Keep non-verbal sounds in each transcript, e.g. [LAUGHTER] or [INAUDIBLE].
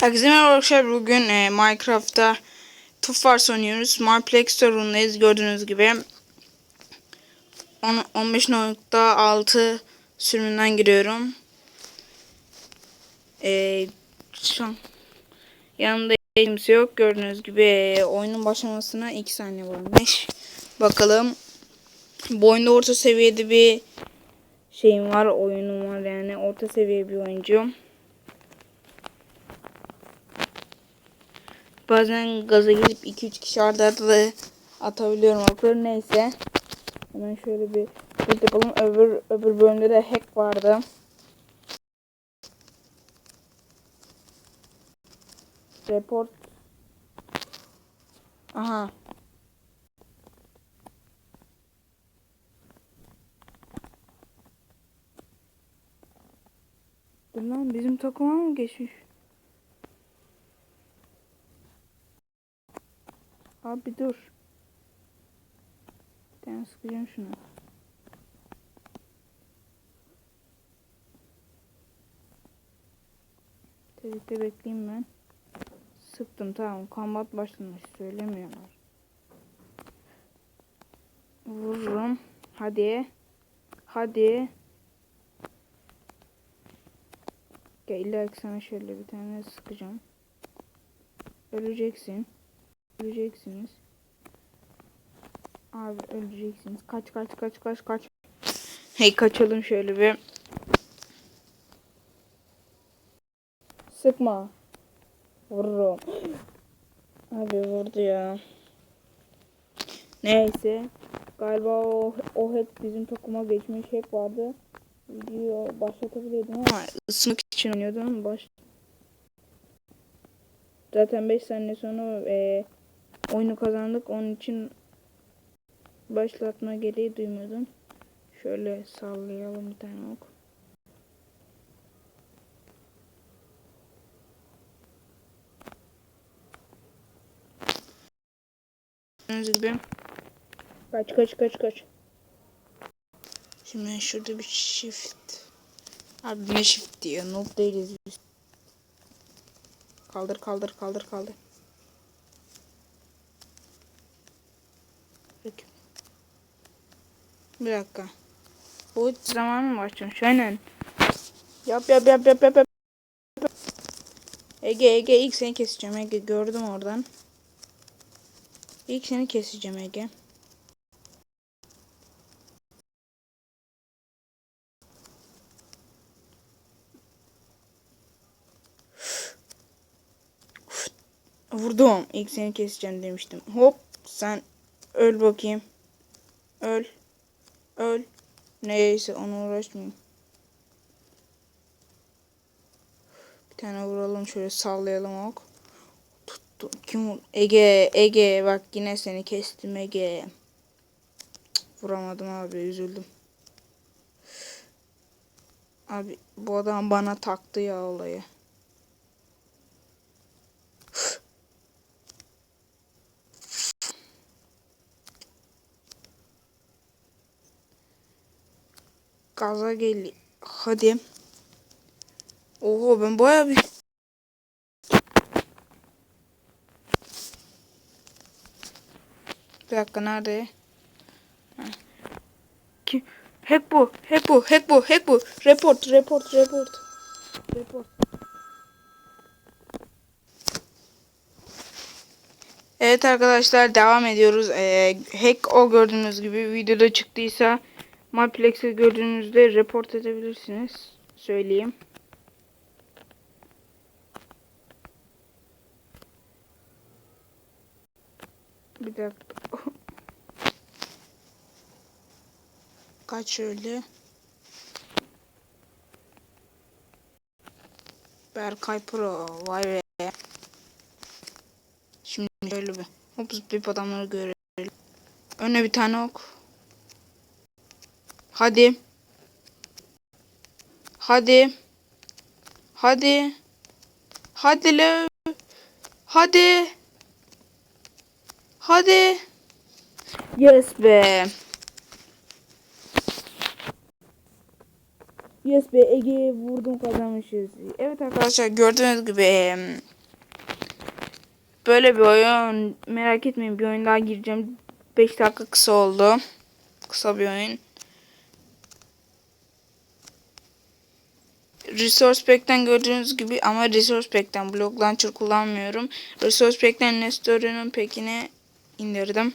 Herkese merhaba arkadaşlar. Bugün e, Minecraft'ta Tuf Wars oynuyoruz. Marplex sorunundayız. Gördüğünüz gibi. On- 15.6 sürümünden giriyorum. E, şu an yanımda kimse yok. Gördüğünüz gibi e, oyunun başlamasına 2 saniye varmış. Bakalım. Bu oyunda orta seviyede bir şeyim var. Oyunum var yani. Orta seviye bir oyuncuyum. Bazen gaza gelip 2-3 kişi arda arda da atabiliyorum okları neyse. Hemen şöyle bir bir yapalım. Öbür, öbür bölümde de hack vardı. Report. Aha. Dur lan bizim takıma mı geçmiş? Abi dur. Bir tane sıkacağım şunu. Tebrikte bekleyeyim ben. Sıktım tamam. Kombat başlamış. Söylemiyorlar. Vururum. Hadi. Hadi. Gel illa sana şöyle bir tane sıkacağım. Öleceksin. Öleceksiniz. Abi öleceksiniz. Kaç kaç kaç kaç kaç. Hey kaçalım şöyle bir. Sıkma. Vururum. Abi vurdu ya. Neyse. Galiba o, o hack bizim takıma geçmiş hack vardı. Video başlatabiliyordum ama ısınmak için oynuyordum. Baş... Zaten 5 saniye sonra e, oyunu kazandık. Onun için başlatma gereği duymuyordum. Şöyle sallayalım bir tane ok. Gibi. Kaç kaç kaç kaç. Şimdi şurada bir shift. Abi ne shift diyor. Noob değiliz biz. Kaldır kaldır kaldır kaldır. Peki. Bir dakika. Bu zaman mı başlamış? Aynen. Yap yap yap yap yap yap. Ege Ege ilk seni keseceğim Ege gördüm oradan. İlk seni keseceğim Ege. Vurdum. İlk seni keseceğim demiştim. Hop sen öl bakayım. Öl. Öl. Neyse ona uğraşmayayım. Bir tane vuralım şöyle sallayalım ok. Tuttum. Kim? Ege Ege bak yine seni kestim Ege. Vuramadım abi üzüldüm. Abi bu adam bana taktı ya olayı. Gaza gel. Hadi. Oho ben baya bir... Bir dakika nerede? Kim? Hack bu, hack bu, hack bu, hack bu. Report, report, report. Report. Evet arkadaşlar devam ediyoruz. Ee, hack o gördüğünüz gibi videoda çıktıysa Multiplex'i gördüğünüzde report edebilirsiniz. Söyleyeyim. Bir dakika. [LAUGHS] Kaç şöyle. Berkay Pro. Vay be. Şimdi şöyle bir. Hop zıplayıp adamları görelim. Öne bir tane ok. Hadi. Hadi. Hadi. Hadi le. Hadi. Hadi. Yes be. Yes be Ege'ye vurdum kazanmışız. Evet arkadaşlar gördüğünüz gibi böyle bir oyun merak etmeyin bir oyun daha gireceğim. 5 dakika kısa oldu. Kısa bir oyun. Resource Pack'ten gördüğünüz gibi ama Resource Pack'ten Block Launcher kullanmıyorum. Resource Pack'ten Nestoria'nın pekini indirdim.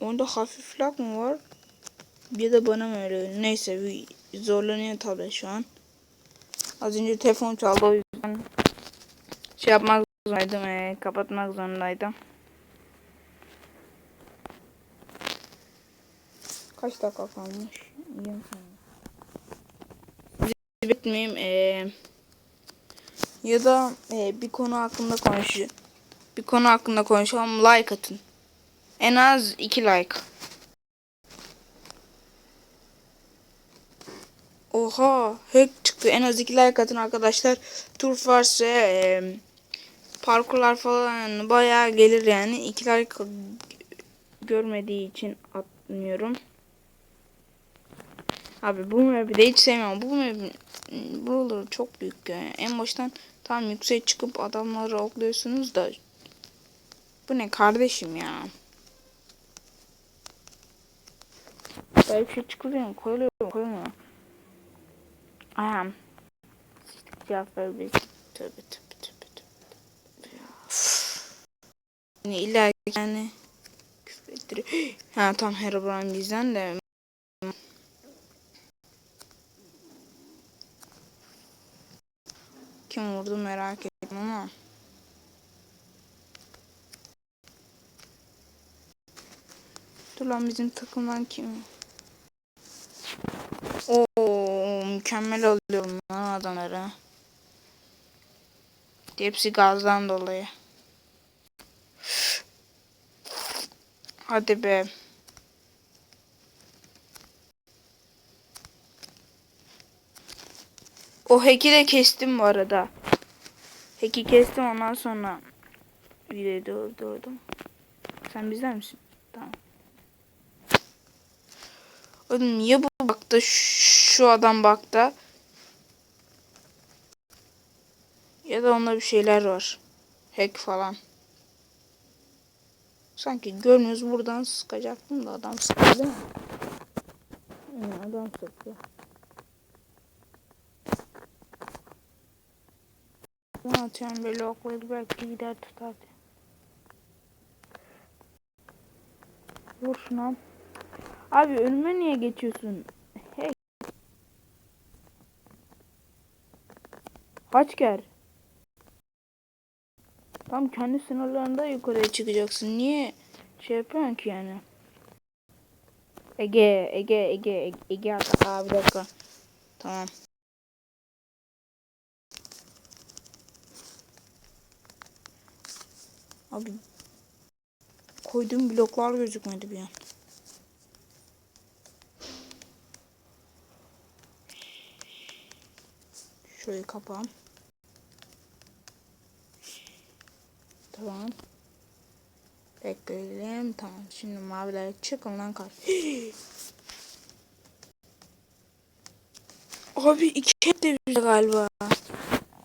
Onda hafif lag mı var? Bir de bana mı öyle? Neyse bir zorlanıyor tabii şu an. Az önce telefon çaldı o yüzden şey yapmak zorundaydım, eee, kapatmak zorundaydım. Kaç dakika kalmış? Yirmi saniye. Sizi bitmeyeyim. eee, ya da eee, bir konu hakkında konuşuyor. Bir konu hakkında konuşalım. Like atın. En az 2 like. Oha, hack çıktı. En az 2 like atın arkadaşlar. Turf varsa eee parkurlar falan bayağı gelir yani. 2 like görmediği için atmıyorum. Abi bu map'i de hiç sevmiyorum. Bu map buraları çok büyük yani. En baştan tam yükseğe çıkıp adamları okluyorsunuz da bu ne kardeşim ya. Böyle bir şey çıkılıyor mu? Koyuluyor mu? Koyulmuyor. Ayağım. Cevap ver biz. Tövbe tövbe tövbe tövbe. Yani illa yani küfür ettiriyor. [GASPS] Ha tam Herobrine bizden de Kim vurdu merak ettim ama. Dur lan bizim takımdan kim? Oo mükemmel alıyorum lan adamları. Hepsi gazdan dolayı. Hadi be. O hack'i de kestim bu arada. Hack'i kestim ondan sonra videoyu durdurdum. Sen bizden misin? Tamam. Oğlum niye bu baktı? Şu adam baktı. Ya da onda bir şeyler var. Hack falan. Sanki görmüyoruz buradan sıkacaktım da adam sıktı değil mi? Yani adam sıktı. Ne atıyorum böyle oklayıp belki gider tutar. Vur şuna. Abi önüme niye geçiyorsun? Hey. Haçker. Tam kendi sınırlarında yukarıya çıkacaksın. Niye şey yapıyorsun ki yani? Ege, Ege, Ege, Ege, Ege Aa, bir dakika. Tamam. Abi koyduğum bloklar gözükmedi bir an. Şöyle kapağım. Tamam. Bekleyelim. Tamam. Şimdi maviler çıkın lan kar. [GASPS] Abi iki de bir galiba.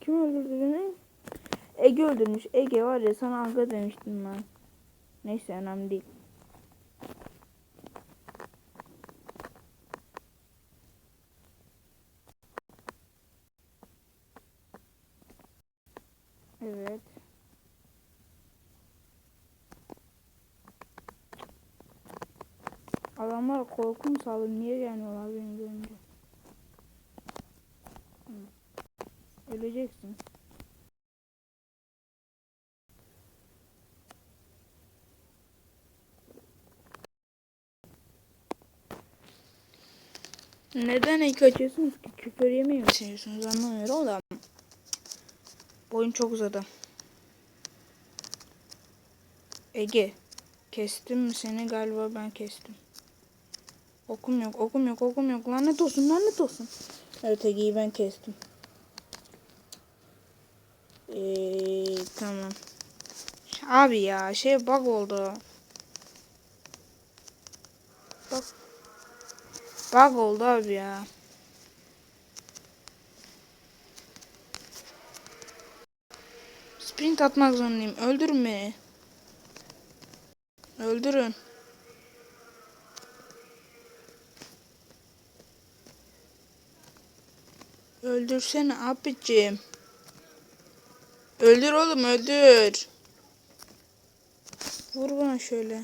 Kim öldürdü beni? Ege öldürmüş. Ege var ya sana aga demiştim ben. Neyse önemli değil. Evet. Adamlar korkum saldı. Niye gelmiyorlar beni görünce? Öleceksin. Neden ilk açıyorsunuz ki? Küfür yemeyi mi seviyorsunuz anlamıyorum da. Oyun çok uzadı. Ege. Kestim mi seni galiba ben kestim. Okum yok okum yok okum yok. Lanet olsun lanet olsun. Evet Ege'yi ben kestim. Eee tamam. Abi ya şey bug oldu. Bak. Bak oldu abi ya. Sprint atmak zorundayım. Öldürün beni. Öldürün. Öldürsene abicim. Öldür oğlum öldür. Vur bana şöyle.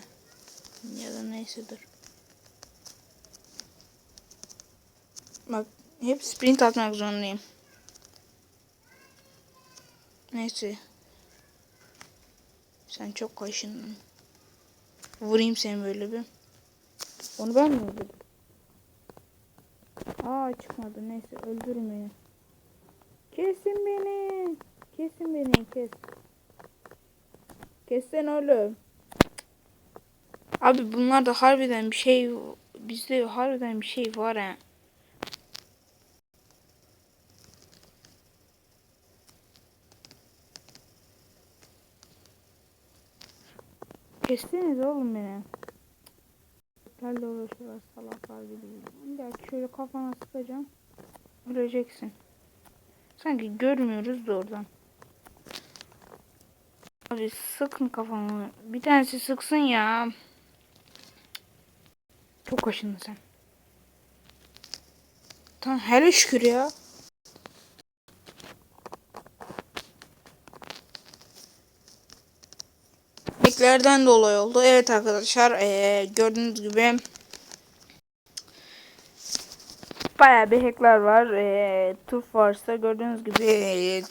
Ya da neyse dur. Bak hep sprint atmak zorundayım. Neyse. Sen çok kaşındın. Vurayım seni böyle bir. Onu ben mi öldürdüm? Aa çıkmadı. Neyse öldürün beni. Kesin beni. Kesin beni kes. Kessen oğlum. Abi bunlarda harbiden bir şey bizde harbiden bir şey var ha. Kestiniz oğlum beni. Herhalde uğraşıyorlar salaklar gibi. Belki şöyle kafana sıkacağım. Öleceksin. Sanki görmüyoruz da oradan. Abi sıkın kafamı. Bir tanesi sıksın ya. Çok kaşındın sen. Tamam hele şükür ya. Hacklerden dolayı oldu. Evet arkadaşlar ee, gördüğünüz gibi bayağı bir hackler var. Ee, Turf varsa gördüğünüz gibi ee,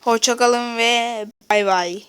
hoşçakalın ve bay bay.